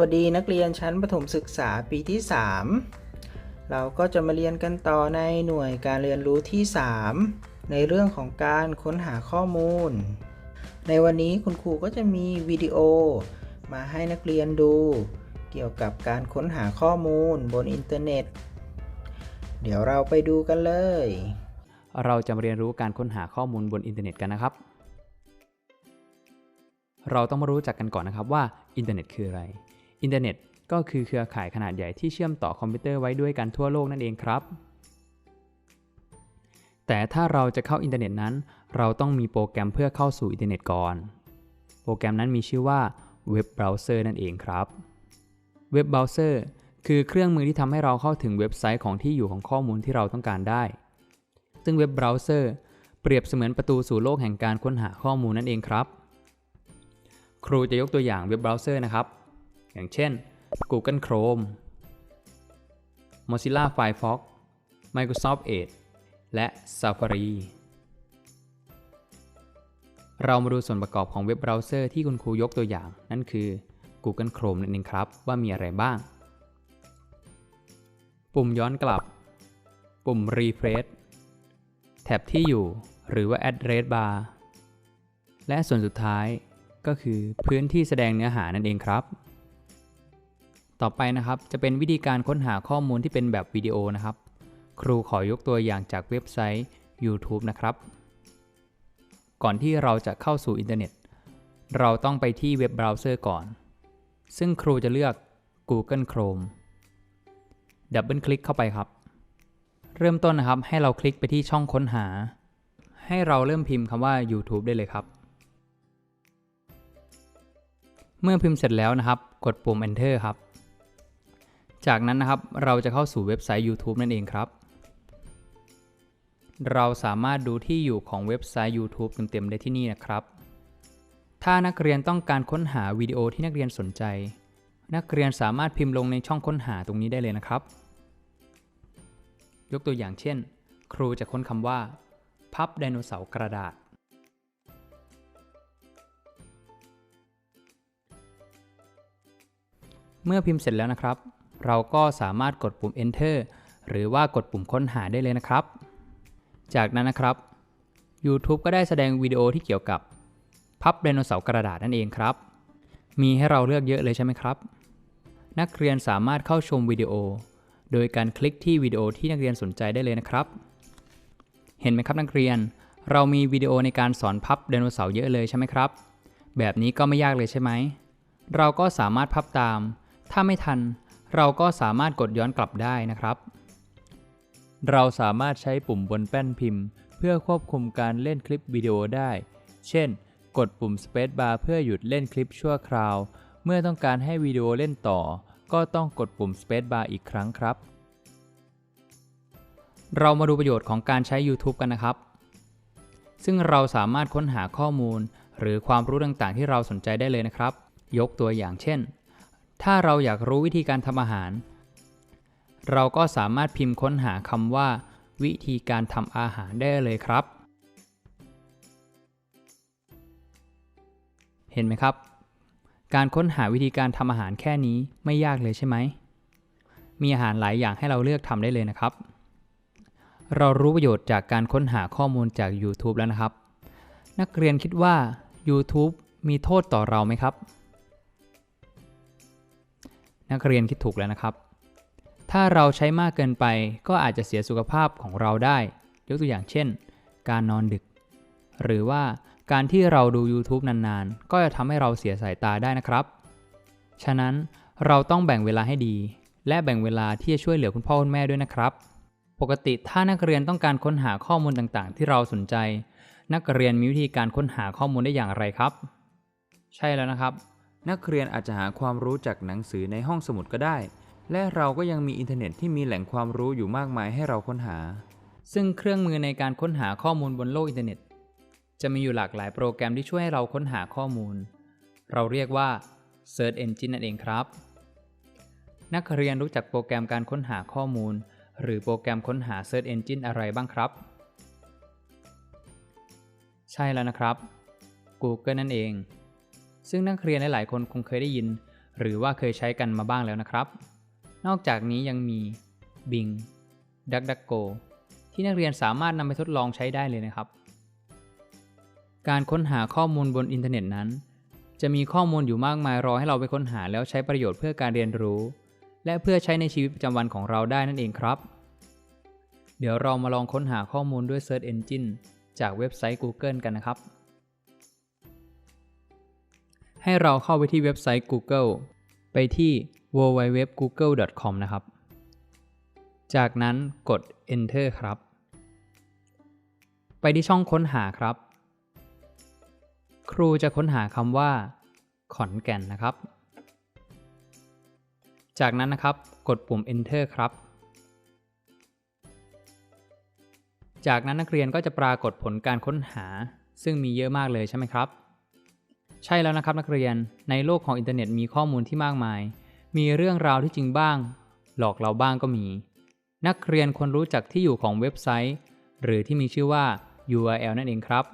วัสดีนักเรียนชั้นประถมศึกษาปีที่ 3 เราก็จะมาเรียนกันต่อในหน่วยการเรียนรู้ที่ 3 ในเรื่องของการค้นหาข้อมูล ในวันนี้คุณครูก็จะมีวิดีโอ มาให้นักเรียนดู เกี่ยวกับการค้นหาข้อมูลบนอินเทอร์เน็ต เดี๋ยวเราไปดูกันเลย เราจะมาเรียนรู้การค้นหาข้อมูลบนอินเทอร์เน็ตกันนะครับ เราต้องมารู้จักกันก่อนนะครับว่าอินเทอร์เน็ตคืออะไร อินเทอร์เน็ตก็คือเครือข่ายขนาดใหญ่ที่เชื่อมต่อคอมพิวเตอร์ไว้ด้วยกันทั่วโลกนั่นเองครับ แต่ถ้าเราจะเข้าอินเทอร์เน็ตนั้น เราต้องมีโปรแกรมเพื่อเข้าสู่อินเทอร์เน็ตก่อน โปรแกรมนั้นมีชื่อว่าเว็บเบราว์เซอร์นั่นเองครับเว็บเบราว์เซอร์คือเครื่องมือที่ทำให้เราเข้าถึงเว็บไซต์ของที่อยู่ของข้อมูลที่เราต้องการได้ ซึ่งเว็บเบราว์เซอร์เปรียบเสมือนประตูสู่โลกแห่งการค้นหาข้อมูลนั่นเองครับ ครูจะยกตัวอย่างเว็บเบราว์เซอร์นะครับ อย่างเช่น Google Chrome Mozilla Firefox Microsoft Edge และ Safari เรามาดูส่วนประกอบของเว็บเบราว์เซอร์ที่คุณครูยกตัวอย่าง นั่นคือ Google Chrome นั่นเองครับว่ามีอะไรบ้าง ปุ่มย้อนกลับ ปุ่ม Refresh แท็บที่อยู่ หรือว่า address bar และส่วนสุดท้ายก็คือพื้นที่แสดงเนื้อหานั่นเองครับ ต่อไปนะครับ จะเป็นวิธีการค้นหาข้อมูลที่เป็นแบบวิดีโอนะครับ ครูขอยกตัวอย่างจากเว็บไซต์ YouTube นะครับ ก่อนที่เราจะเข้าสู่อินเทอร์เน็ต เราต้องไปที่เว็บเบราว์เซอร์ก่อน ซึ่งครูจะเลือก Google Chrome ดับเบิลคลิกเข้าไปครับ เริ่มต้นนะครับให้เราคลิกไปที่ช่องค้นหา ให้เราเริ่มพิมพ์คำว่า YouTube ได้เลยครับ เมื่อพิมพ์เสร็จแล้วนะครับ กดปุ่ม Enter ครับ จากนั้นนะครับเราจะเข้าสู่เว็บไซต์ YouTube นั่นเองครับ เราสามารถดูที่อยู่ของเว็บไซต์ YouTube เต็มๆได้ที่นี่นะครับ ถ้านักเรียนต้องการค้นหาวิดีโอที่นักเรียนสนใจ นักเรียนสามารถพิมพ์ลงในช่องค้นหาตรงนี้ได้เลยนะครับ ยกตัวอย่างเช่น ครูจะค้นคำว่า พับไดโนเสาร์กระดาษเมื่อพิมพ์เสร็จแล้วนะครับ เราก็สามารถกดปุ่ม enter หรือว่ากดปุ่มค้นหาได้เลยนะครับ จากนั้นนะครับ YouTube ก็ได้แสดงวิดีโอที่เกี่ยวกับพับไดโนเสาร์กระดาษนั่นเองครับ มีให้เราเลือกเยอะเลยใช่ไหมครับ นักเรียนสามารถเข้าชมวิดีโอ โดยการคลิกที่วิดีโอที่นักเรียนสนใจได้เลยนะครับ เห็นไหมครับนักเรียน เรามีวิดีโอในการสอนพับไดโนเสาร์เยอะเลยใช่ไหมครับ แบบนี้ก็ไม่ยากเลยใช่ไหม เราก็สามารถพับตาม ถ้าไม่ทัน เราก็สามารถกดย้อนกลับได้นะครับ เราสามารถใช้ปุ่มบนแป้นพิมพ์ เพื่อควบคุมการเล่นคลิปวิดีโอได้ เช่น กดปุ่ม Space Bar เพื่อหยุดเล่นคลิปชั่วคราว เมื่อต้องการให้วิดีโอเล่นต่อ ก็ต้องกดปุ่ม Space Bar อีกครั้งครับ เรามาดูประโยชน์ของการใช้ YouTube กันนะครับ ซึ่งเราสามารถค้นหาข้อมูล หรือความรู้ต่างๆ ที่เราสนใจได้เลยนะครับ ยกตัวอย่างเช่น ถ้าเราอยากรู้วิธีการทำอาหาร เราก็สามารถพิมพ์ค้นหาคำว่า วิธีการทำอาหารได้เลยครับ เห็นไหมครับ การค้นหาวิธีการทำอาหารแค่นี้ไม่ยากเลยใช่ไหม มีอาหารหลายอย่างให้เราเลือกทำได้เลยนะครับ เรารู้ประโยชน์จากการค้นหาข้อมูลจาก YouTube แล้วนะครับ นักเรียนคิดว่า YouTube มีโทษต่อเราไหมครับ นักเรียนคิดถูกแล้วนะครับ ถ้าเราใช้มากเกินไปก็อาจจะเสียสุขภาพของเราได้ ยกตัวอย่างเช่น การนอนดึก หรือว่าการที่เราดู YouTube นานๆ ก็จะทำให้เราเสียสายตาได้นะครับ ฉะนั้นเราต้องแบ่งเวลาให้ดี และแบ่งเวลาที่จะช่วยเหลือคุณพ่อคุณแม่ด้วยนะครับ ปกติถ้านักเรียนต้องการค้นหาข้อมูลต่างๆ ที่เราสนใจ นักเรียนมีวิธีการค้นหาข้อมูลได้อย่างไรครับ ใช่แล้วนะครับ นักเรียนอาจจะหาความรู้จากหนังสือในห้องสมุดก็ได้ และเราก็ยังมีอินเทอร์เน็ตที่มีแหล่งความรู้อยู่มากมายให้เราค้นหา ซึ่งเครื่องมือในการค้นหาข้อมูลบนโลกอินเทอร์เน็ต จะมีอยู่หลากหลายโปรแกรมที่ช่วยให้เราค้นหาข้อมูล เราเรียกว่า Search Engine นั่นเองครับ นักเรียนรู้จักโปรแกรมการค้นหาข้อมูล หรือโปรแกรมค้นหา Search Engine อะไรบ้างครับ ใช่แล้วนะครับ Google นั่นเอง ซึ่งนักเรียนหลายๆคนคงเคยได้ยิน หรือว่าเคยใช้กันมาบ้างแล้วนะครับ นอกจากนี้ยังมี Bing DuckDuckGo ที่นักเรียนสามารถนำไปทดลองใช้ได้เลยนะครับ การค้นหาข้อมูลบนอินเทอร์เน็ตนั้น จะมีข้อมูลอยู่มากมายรอให้เราไปค้นหาแล้วใช้ประโยชน์เพื่อการเรียนรู้ และเพื่อใช้ในชีวิตประจำวันของเราได้นั่นเองครับ เดี๋ยวเรามาลองค้นหาข้อมูลด้วย Search Engine จากเว็บไซต์ Google กันนะครับ ให้เราเข้าไปที่เว็บไซต์ Google ไปที่ www.google.com นะครับ จากนั้นกด Enter ครับ ไปที่ช่องค้นหาครับ ครูจะค้นหาคำว่า ขอนแก่นนะครับ จากนั้นนะครับกดปุ่ม Enter ครับ จากนั้นนักเรียนก็จะปรากฏผลการค้นหาซึ่งมีเยอะมากเลยใช่ไหมครับ ใช่แล้วนะครับนักเรียน ในโลกของอินเทอร์เน็ตมีข้อมูลที่มากมาย มีเรื่องราวที่จริงบ้าง หลอกเราบ้างก็มี นักเรียนควรรู้จักที่อยู่ของเว็บไซต์ หรือที่มีชื่อว่า URL นั่นเองครับ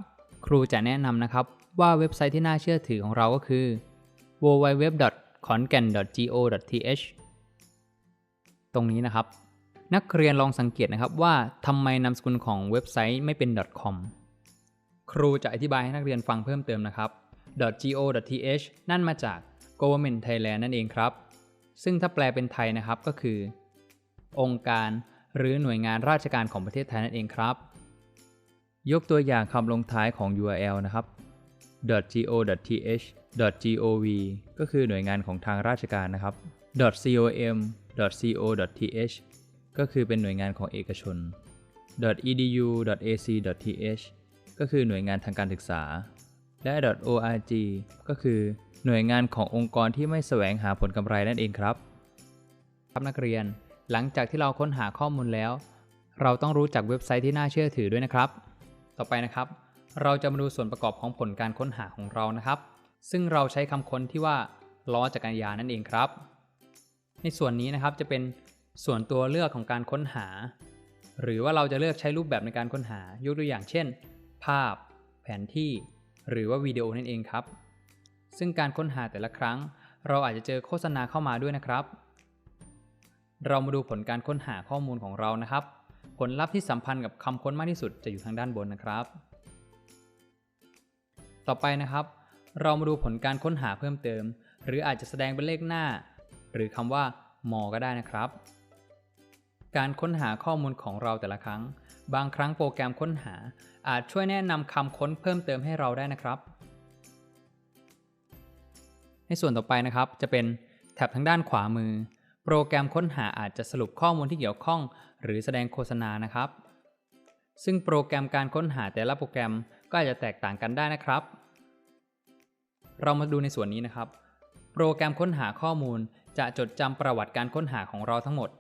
ครูจะแนะนำนะครับว่าเว็บไซต์ที่น่าเชื่อถือของเราก็คือ www.khongan.go.th ตรงนี้นะครับ นักเรียนลองสังเกตนะครับว่าทำไมนามสกุลของเว็บไซต์ไม่เป็น .com ครูจะอธิบายให้นักเรียนฟังเพิ่มเติมนะครับ .go.th นั่นมาจาก Government Thailand นั่นเองครับ ซึ่งถ้าแปลเป็นไทยนะครับก็คือ องค์การหรือหน่วยงานราชการของประเทศไทยนั่นเองครับ ยกตัวอย่างคำลงท้ายของ URL นะครับ .go.th .gov ก็คือหน่วยงานของทางราชการนะครับ .com .co.th ก็คือเป็นหน่วยงานของเอกชน .edu .ac.th ก็คือหน่วยงานทางการศึกษา และ .org ก็คือหน่วยงานขององค์กรที่ไม่แสวงหาผลกำไรนั่นเองครับ ครับนักเรียน หลังจากที่เราค้นหาข้อมูลแล้ว เราต้องรู้จักเว็บไซต์ที่น่าเชื่อถือด้วยนะครับ ต่อไปนะครับ เราจะมาดูส่วนประกอบของผลการค้นหาของเรานะครับ ซึ่งเราใช้คำค้นที่ว่าล้อจักรยานนั่นเองครับ ในส่วนนี้นะครับจะเป็นส่วนตัวเลือกของการค้นหา หรือว่าเราจะเลือกใช้รูปแบบในการค้นหายกตัวอย่างเช่น ภาพ แผนที่ หรือว่าวิดีโอนั่นเองครับ ซึ่งการค้นหาแต่ละครั้ง เราอาจจะเจอโฆษณาเข้ามาด้วยนะครับ เรามาดูผลการค้นหาข้อมูลของเรานะครับ ผลลัพธ์ที่สัมพันธ์กับคำค้นมากที่สุดจะอยู่ทางด้านบนนะครับ ต่อไปนะครับ เรามาดูผลการค้นหาเพิ่มเติม หรืออาจจะแสดงเป็นเลขหน้า หรือคำว่ามอก็ได้นะครับ การค้นหาข้อมูลของเราแต่ละครั้ง บางครั้งโปรแกรมค้นหา อาจช่วยแนะนำคำค้นเพิ่มเติมให้เราได้นะครับ ในส่วนต่อไปนะครับ จะเป็นแท็บทางด้านขวามือ โปรแกรมค้นหาอาจจะสรุปข้อมูลที่เกี่ยวข้อง หรือแสดงโฆษณานะครับ ซึ่งโปรแกรมการค้นหาแต่ละโปรแกรมก็อาจจะแตกต่างกันได้นะครับ เรามาดูในส่วนนี้นะครับ โปรแกรมค้นหาข้อมูลจะจดจำประวัติการค้นหาของเราทั้งหมด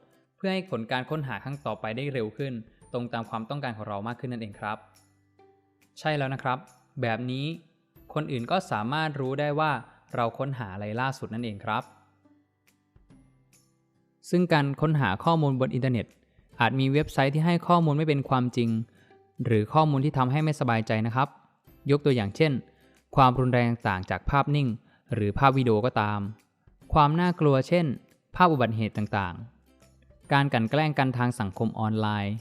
พื่อให้ผลการค้นหาครั้งต่อไปได้เร็วขึ้น ตรงตามความต้องการของเรามากขึ้นนั่นเองครับ ใช่แล้วนะครับ แบบนี้ คนอื่นก็สามารถรู้ได้ว่าเราค้นหาอะไรล่าสุดนั่นเองครับ ซึ่งการค้นหาข้อมูลบนอินเทอร์เน็ต อาจมีเว็บไซต์ที่ให้ข้อมูลไม่เป็นความจริง หรือข้อมูลที่ทำให้ไม่สบายใจนะครับ ยกตัวอย่างเช่น ความรุนแรงต่างจากภาพนิ่ง หรือภาพวิดีโอก็ตาม ความน่ากลัวเช่น ภาพอุบัติเหตุต่างๆ การกลั่นแกล้งกันทางสังคมออนไลน์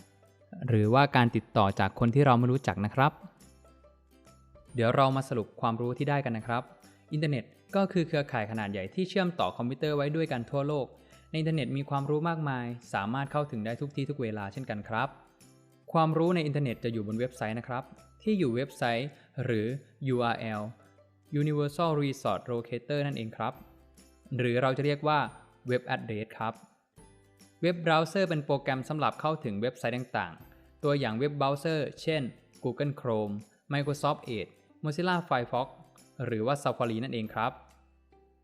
หรือว่าการติดต่อจากคนที่เราไม่รู้จักนะครับ เดี๋ยวเรามาสรุปความรู้ที่ได้กันนะครับ อินเทอร์เน็ตก็คือเครือข่ายขนาดใหญ่ที่เชื่อมต่อคอมพิวเตอร์ไว้ด้วยกันทั่วโลก ในอินเทอร์เน็ตมีความรู้มากมาย สามารถเข้าถึงได้ทุกที่ทุกเวลาเช่นกันครับ ความรู้ในอินเทอร์เน็ตจะอยู่บนเว็บไซต์นะครับ ที่อยู่เว็บไซต์ หรือ URL Universal Resource Locator นั่นเองครับ หรือเราจะเรียกว่า Web Address ครับ เว็บเบราว์เซอร์เป็นโปรแกรมสำหรับเข้าถึงเว็บไซต์ต่างๆ ตัวอย่างเว็บเบราว์เซอร์ เช่น Google Chrome Microsoft Edge Mozilla Firefox หรือว่า Safari นั่นเองครับ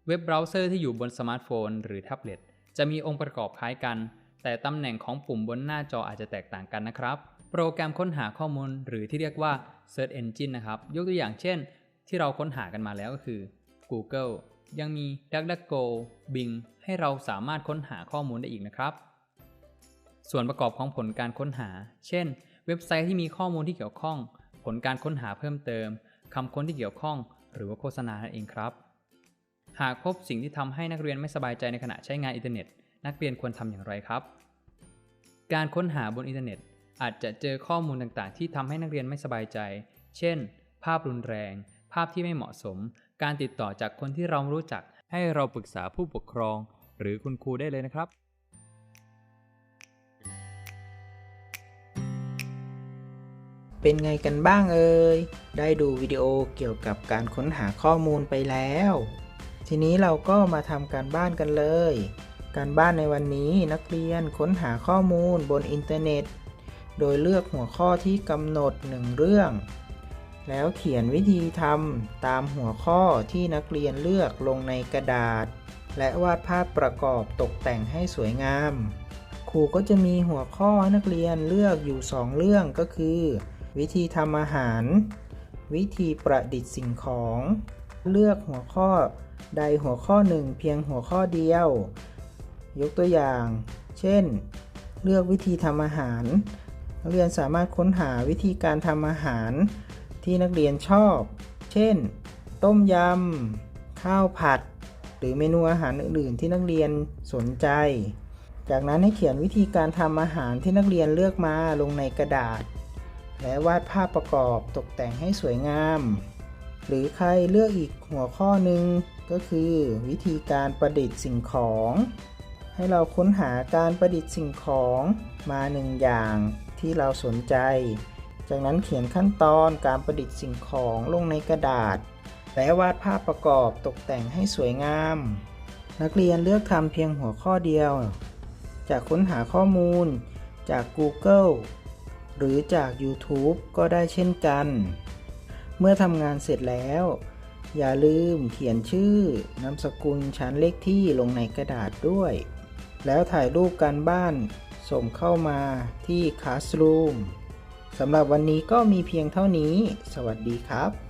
เว็บเบราว์เซอร์ที่อยู่บนสมาร์ทโฟน หรือแท็บเล็ตจะมีองค์ประกอบคล้ายกัน แต่ตำแหน่งของปุ่มบนหน้าจออาจจะแตกต่างกันนะครับ โปรแกรมค้นหาข้อมูล หรือที่เรียกว่า Search Engine นะครับ ยกตัวอย่างเช่น ที่เราค้นหากันมาแล้วก็คือ Google ยังมี DuckDuckGo Bing ให้เราสามารถค้นหาข้อมูลได้อีกนะครับ ส่วนประกอบของผลการค้นหา เช่น เว็บไซต์ที่มีข้อมูลที่เกี่ยวข้อง ผลการค้นหาเพิ่มเติมคำค้นที่เกี่ยวข้อง หรือว่าโฆษณานั่นเองครับ หากพบสิ่งที่ทำให้นักเรียนไม่สบายใจในขณะใช้งานอินเทอร์เน็ต นักเรียนควรทำอย่างไรครับ การค้นหาบนอินเทอร์เน็ต อาจจะเจอข้อมูลต่างๆ ที่ทำให้นักเรียนไม่สบายใจ เช่น ภาพรุนแรง ภาพที่ไม่เหมาะสม การติดต่อจากคนที่เรารู้จัก ให้เราปรึกษาผู้ปกครอง หรือคุณครูได้เลยนะครับ เป็นไงกันบ้างเอ่ย ได้ดูวิดีโอเกี่ยวกับการค้นหาข้อมูลไปแล้ว ทีนี้เราก็มาทำการบ้านกันเลย การบ้านในวันนี้นักเรียนค้นหาข้อมูลบนอินเทอร์เน็ต โดยเลือกหัวข้อที่กำหนดหนึ่งเรื่อง แล้วเขียนวิธีทำตามหัวข้อที่นักเรียนเลือกลงในกระดาษ และวาดภาพประกอบตกแต่งให้สวยงาม ครูก็จะมีหัวข้อให้นักเรียนเลือกอยู่ 2 เรื่องก็คือ วิธีทำอาหาร วิธีประดิษฐ์สิ่งของ เลือกหัวข้อใดหัวข้อหนึ่งเพียงหัวข้อเดียว ยกตัวอย่าง เช่น เลือกวิธีทำอาหารนักเรียนสามารถค้นหาวิธีการทำอาหาร ที่นักเรียนชอบ เช่น ต้มยำ ข้าวผัด หรือเมนูอาหารอื่น ๆ ที่นักเรียนสนใจ จากนั้นให้เขียนวิธีการทำอาหารที่นักเรียนเลือกมาลงในกระดาษ และวาดภาพประกอบตกแต่งให้สวยงาม หรือใครเลือกอีกหัวข้อหนึ่งก็คือวิธีการประดิษฐ์สิ่งของ ให้เราค้นหาการประดิษฐ์สิ่งของมาหนึ่งอย่างที่เราสนใจ จากนั้นเขียนขั้นตอนการประดิษฐ์สิ่งของลงในกระดาษ และวาดภาพประกอบตกแต่งให้สวยงาม นักเรียนเลือกทำเพียงหัวข้อเดียว จากค้นหาข้อมูลจาก Google หรือจาก YouTube ก็ได้เช่นกัน เมื่อทำงานเสร็จแล้ว อย่าลืมเขียนชื่อนามสกุลชั้นเลขที่ลงในกระดาษด้วย แล้วถ่ายรูปการบ้านส่งเข้ามาที่ Classroom สำหรับวันนี้ก็มีเพียงเท่านี้ สวัสดีครับ